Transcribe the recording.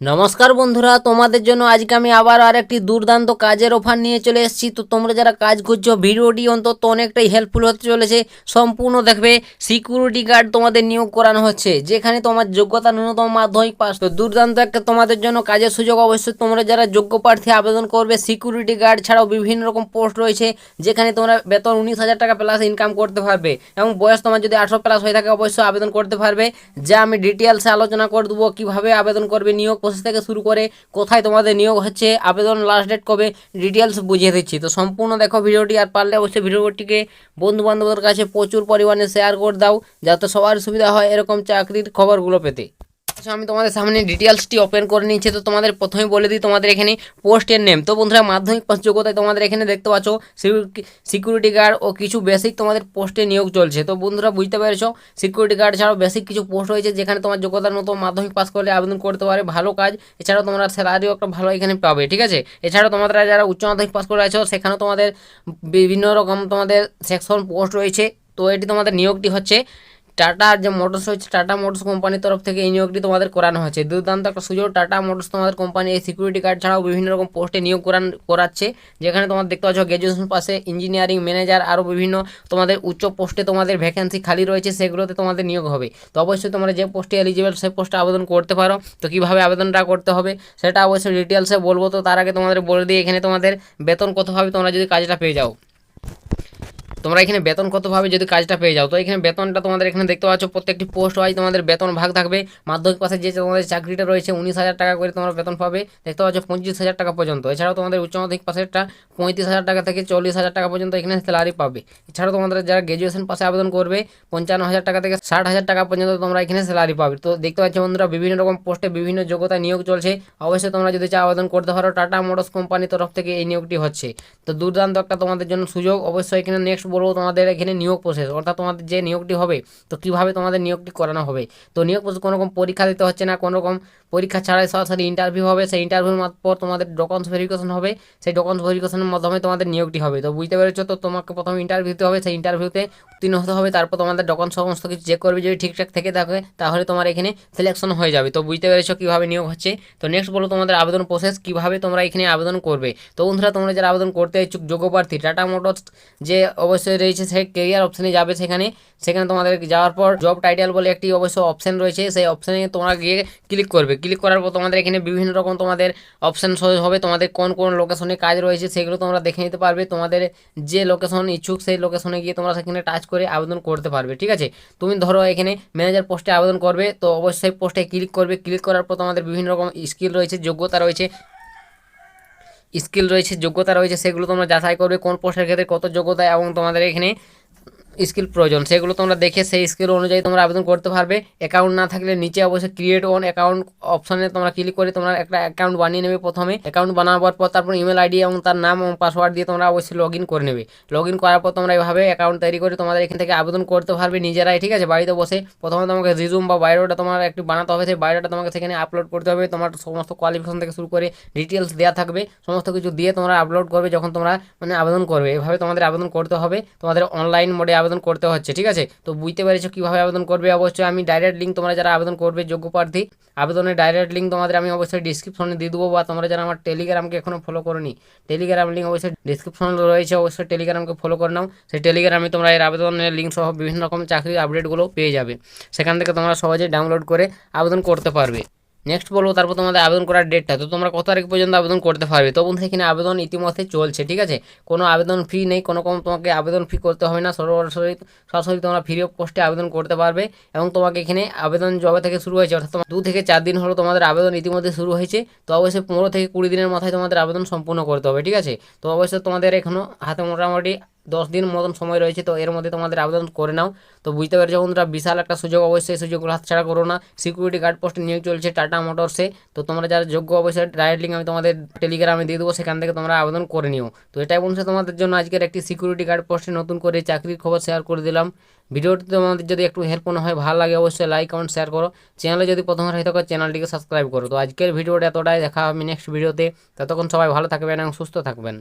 নমস্কার বন্ধুরা, তোমাদের জন্য আজকে আমি আবার আর একটি দুর্দান্ত কাজের অফার নিয়ে চলে এসেছি। তো তোমরা যারা কাজ করছ ভিডিওটি অন্তত অনেকটাই হেল্পফুল হতে চলেছে। সম্পূর্ণ দেখবে সিকিউরিটি গার্ড তোমাদের নিয়োগ করানো হচ্ছে, যেখানে তোমার যোগ্যতা ন্যূনতম মাধ্যমিক পাস তো দুর্দান্ত একটা তোমাদের জন্য কাজের সুযোগ অবশ্যই তোমরা যারা যোগ্য প্রার্থী আবেদন করবে সিকিউরিটি গার্ড ছাড়াও বিভিন্ন রকম পোস্ট রয়েছে, যেখানে তোমরা বেতন উনিশ হাজার টাকা প্লাস ইনকাম করতে পারবে এবং বয়স তোমার যদি আঠারো প্লাস হয়ে থাকে, অবশ্যই আবেদন করতে পারবে। যা আমি ডিটেলসে আলোচনা করে দেবো, কীভাবে আবেদন করবে, নিয়োগ প্রসেস থেকে শুরু করে কোথায় তোমাদের নিয়োগ হচ্ছে, আবেদন লাস্ট ডেট কবে ডিটেলস বুঝিয়ে দিচ্ছি। তো সম্পূর্ণ দেখো ভিডিওটি, আর পারলে অবশ্যই ভিডিওটিকে বন্ধু বান্ধবদের কাছে প্রচুর পরিমাণে শেয়ার করে দাও, যাতে সবার সুবিধা হয় এরকম চাকরির খবরগুলো পেতে। আমি তোমাদের সামনে ডিটেলসটি ওপেন করে নিচ্ছি তো তোমাদের প্রথমে বলে দিই তোমাদের এখানে পোস্টের নেম তো বন্ধুরা, মাধ্যমিক পাস যোগ্যতায় তোমাদের এখানে দেখতে পাচ্ছ সিকিউরিটি গার্ড ও কিছু বেসিক তোমাদের পোস্টে নিয়োগ চলছে। তো বন্ধুরা, বুঝতে পেরেছ সিকিউরিটি গার্ড ছাড়াও বেসিক কিছু পোস্ট রয়েছে, যেখানে তোমার যোগ্যতার মতো মাধ্যমিক পাস করলে আবেদন করতে পারে, ভালো কাজ। এছাড়াও তোমরা স্যালারিও একটা ভালো এখানে পাবে, ঠিক আছে? এছাড়াও তোমরা যারা উচ্চ মাধ্যমিক পাস করে আছো, সেখানেও তোমাদের বিভিন্ন রকম তোমাদের সেকশন পোস্ট রয়েছে। তো এটি তোমাদের নিয়োগটি হচ্ছে টাটা যে মোটরস হচ্ছে টাটা মোটরস কোম্পানির তরফ থেকে এই নিয়োগটি তোমাদের করানো হয়েছে। দুর্দান্ত একটা সুযোগ, টাটা মোটরস তোমাদের কোম্পানি এই সিকিউরিটি গার্ড ছাড়াও বিভিন্ন রকম পোস্টে নিয়োগ করান, করাচ্ছে। যেখানে তোমার দেখতে পাচ্ছ গ্র্যাজুয়েশন পাশে ইঞ্জিনিয়ারিং ম্যানেজার আরও বিভিন্ন তোমাদের উচ্চ পোস্টে তোমাদের ভ্যাকেন্সি খালি রয়েছে, সেগুলোতে তোমাদের নিয়োগ হবে। তো অবশ্যই তোমরা যে পোস্টে এলিজিবল সেই পোস্টে আবেদন করতে পারো। তো কীভাবে আবেদনটা করতে হবে, সেটা অবশ্যই ডিটেলসে বলব। তো তার আগে তোমাদের বলে দিই, এখানে তোমাদের বেতন কত হবে, তোমরা যদি কাজটা পেয়ে যাও। তোমরা এখানে বেতন কতভাবে যদি কাজটা পেয়ে যাও, তো এখানে বেতনটা তোমাদের এখানে দেখতে পাচ্ছ, প্রত্যেকটি পোস্ট ওয়াইজ তোমাদের বেতন ভাগ থাকবে। মাধ্যমিক পাশে যে তোমাদের চাকরিটা রয়েছে, উনিশ হাজার টাকা করে তোমরা বেতন পাবে। দেখতে পাচ্ছ, পঁচিশ হাজার টাকা পর্যন্ত। এছাড়াও তোমাদের উচ্চ মাধ্যমিক পাশেরটা পঁয়ত্রিশ হাজার টাকা থেকে চল্লিশ হাজার টাকা পর্যন্ত এখানে স্যালারি পাবে। এছাড়াও তোমাদের যারা গ্র্যাজুয়েশন পাশে আবেদন করবে, পঞ্চান্ন হাজার টাকা থেকে ষাট হাজার টাকা পর্যন্ত তোমরা এখানে স্যালারি পাবে। তো দেখতে পাচ্ছ বন্ধুরা, বিভিন্ন রকম পোস্টে বিভিন্ন যোগ্যতা নিয়োগ চলছে। অবশ্যই তোমরা যদি চা আবেদন করতে পারো, টাটা মোটরস কোম্পানির তরফ থেকে এই নিয়োগটি হচ্ছে। তো দুর্দান্ত একটা তোমাদের জন্য সুযোগ। অবশ্যই এখানে নেক্সট বলব তোমাদের এখানে নিয়োগ প্রসেস অর্থাৎ তোমাদের যে নিয়োগটি হবে, তো কীভাবে তোমাদের নিয়োগটি করানো হবে? তো নিয়োগ প্রসেস কোনো রকম পরীক্ষা দিতে হচ্ছে না, কোনো রকম পরীক্ষা ছাড়াই সরাসরি ইন্টারভিউ হবে, সেই ইন্টারভিউর পর তোমাদের ডকুমেন্টস ভেরিফিকেশন হবে, সেই ডকুমেন্টস ভেরিফিকেশনের মাধ্যমে তোমাদের নিয়োগটি হবে। তো বুঝতে পেরেছ তো, তোমাকে প্রথমে ইন্টারভিউ দিতে হবে, সেই ইন্টারভিউতে উত্তীর্ণ হতে হবে, তারপর তোমাদের ডকুমেন্টস সমস্ত কিছু চেক করবে, যদি ঠিকঠাক থেকে থাকে, তাহলে তোমার এখানে সিলেকশন হয়ে যাবে। তো বুঝতে পেরেছ কীভাবে নিয়োগ হচ্ছে? তো নেক্সট বলো তোমাদের আবেদন প্রসেস কীভাবে তোমরা এখানে আবেদন করবে? তো বন্ধুরা, তোমরা যারা আবেদন করতে ইচ্ছুক, যোগ্য প্রার্থী টাটা মোটরস যে অবশ্যই রয়েছে সেই কেরিয়ার অপশানে যাবে সেখানে। সেখানে তোমাদের যাওয়ার পর জব টাইটেল বলে একটি অবশ্য অপশান রয়েছে। সেই অপশানে তোমরা গিয়ে ক্লিক করবে। ক্লিক করার পর তোমাদের এখানে বিভিন্ন রকম তোমাদের অপশান হবে। তোমাদের কোন কোন লোকেশনে কাজ রয়েছে সেগুলো তোমরা দেখে নিতে পারবে। তোমাদের যে লোকেশন ইচ্ছুক সেই লোকেশনে গিয়ে তোমরা সেখানে টাচ করে আবেদন করতে পারবে। ঠিক আছে? তুমি ধরো এখানে ম্যানেজার পোস্টে আবেদন করবে। তো অবশ্যই পোস্টে ক্লিক করবে। ক্লিক করার পর তোমাদের বিভিন্ন রকম স্কিল রয়েছে, যোগ্যতা রয়েছে। স্কিল রয়েছে, যোগ্যতা রয়েছে, সেগুলো তোমরা যাচাই করবে, কোন পোস্টের ক্ষেত্রে কত যোগ্যতা এবং তোমাদের এখানে স্কিল প্রয়োজন। সেগুলো তোমরা দেখে সেই স্কিল অনুযায়ী তোমরা আবেদন করতে পারবে। অ্যাকাউন্ট না থাকলে নিচে অবশ্যই ক্রিয়েট ওন অ্যাকাউন্ট অপশানে তোমরা ক্লিক করে তোমরা একটা অ্যাকাউন্ট বানিয়ে নেবে প্রথমে। অ্যাকাউন্ট বানাবার পর তারপর ইমেল আইডি এবং তার নাম এবং পাসওয়ার্ড দিয়ে তোমরা অবশ্যই লগ করে নেবে। লগ করার পর তোমরা এভাবে অ্যাকাউন্ট তৈরি করে তোমাদের এখান থেকে আবেদন করতে পারবে নিজেরাই, ঠিক আছে? বাড়িতে বসে প্রথমে তোমাকে রিজুম বা বায়োডাটা তোমার একটু বানাতে হবে। সেই বায়োডাটা তোমাকে সেখানে আপলোড করতে হবে। তোমার সমস্ত কোয়ালিফিকেশন থেকে শুরু করে ডিটেলস দেওয়া থাকবে। সমস্ত কিছু দিয়ে তোমরা আপলোড করবে যখন তোমরা মানে আবেদন করবে। এভাবে তোমাদের আবেদন করতে হবে। তোমাদের অনলাইন মোডে আবেদন করতে হচ্ছে, ঠিক আছে? তো বুঝতে পেরেছ কীভাবে আবেদন করবে? অবশ্যই আমি ডাইরেক্ট লিঙ্ক তোমরা যারা আবেদন করবে, যোগ্য প্রার্থী, আবেদনের ডাইরেক্ট লিঙ্ক তোমাদের আমি অবশ্যই ডিসক্রিপশনে দিয়ে দেবো বা তোমরা যারা আমার টেলিগ্রামকে এখনও ফলো করনি টেলিগ্রাম লিঙ্ক অবশ্যই ডিসক্রিপশনে রয়েছে, অবশ্যই টেলিগ্রামকে ফলো করে নাও। সেই টেলিগ্রামে তোমরা এর আবেদনের লিঙ্ক সহ বিভিন্ন রকম চাকরির আপডেটগুলো পেয়ে যাবে। সেখান থেকে তোমরা সহজে ডাউনলোড করে আবেদন করতে পারবে। নেক্সট বলব, তারপর তোমাদের আবেদন করার ডেটটা তো তোমরা কত তারিখ পর্যন্ত আবেদন করতে পারবে? তো বন্ধু এখানে আবেদন ইতিমধ্যে চলছে, ঠিক আছে? কোনো আবেদন ফি নেই, কোনো রকম তোমাকে আবেদন ফি করতে হবে না। সরাসরি সরাসরি তোমরা ফ্রি অফ কস্টে আবেদন করতে পারবে এবং তোমাকে এখানে আবেদন জবে থেকে শুরু হয়েছে, অর্থাৎ তোমার দু থেকে চার দিন হলো তোমাদের আবেদন ইতিমধ্যে শুরু হয়েছে। তো অবশ্যই পনেরো থেকে কুড়ি দিনের মাথায় তোমাদের আবেদন সম্পূর্ণ করতে হবে, ঠিক আছে? তো অবশ্যই তোমাদের এখনও হাতে মোটামুটি দশ দিন মতন সময় রয়েছে, তো এর মধ্যে তোমাদের আবেদন করে নাও। তো বুঝতে পারছ বন্ধুরা, বিশাল একটা সুযোগ অবশ্যই সুযোগগুলো হাতছাড়া করো না। সিকিউরিটি গার্ড পোস্টে নিয়োগ চলছে টাটা মোটরসে তো তোমরা যারা যোগ্য অবশ্যই ডাইরেক্ট লিঙ্ক আমি তোমাদের টেলিগ্রামে দিয়ে দেবো, সেখান থেকে তোমরা আবেদন করে নিও। তো এটাই বন্ধু তোমাদের জন্য আজকের একটি সিকিউরিটি গার্ড পোস্টে নতুন করে চাকরির খবর শেয়ার করে দিলাম। ভিডিওটি তোমাদের যদি একটু হেল্প মনে হয়, ভালো লাগে অবশ্যই লাইক কমেন্ট শেয়ার করো। চ্যানেলে যদি প্রথমে হয়ে থাকো চ্যানেলটিকে সাবস্ক্রাইব করো। তো আজকের ভিডিওটা এতটাই, দেখা হবে নেক্সট ভিডিওতে ততক্ষণ সবাই ভালো থাকবেন এবং সুস্থ থাকবেন।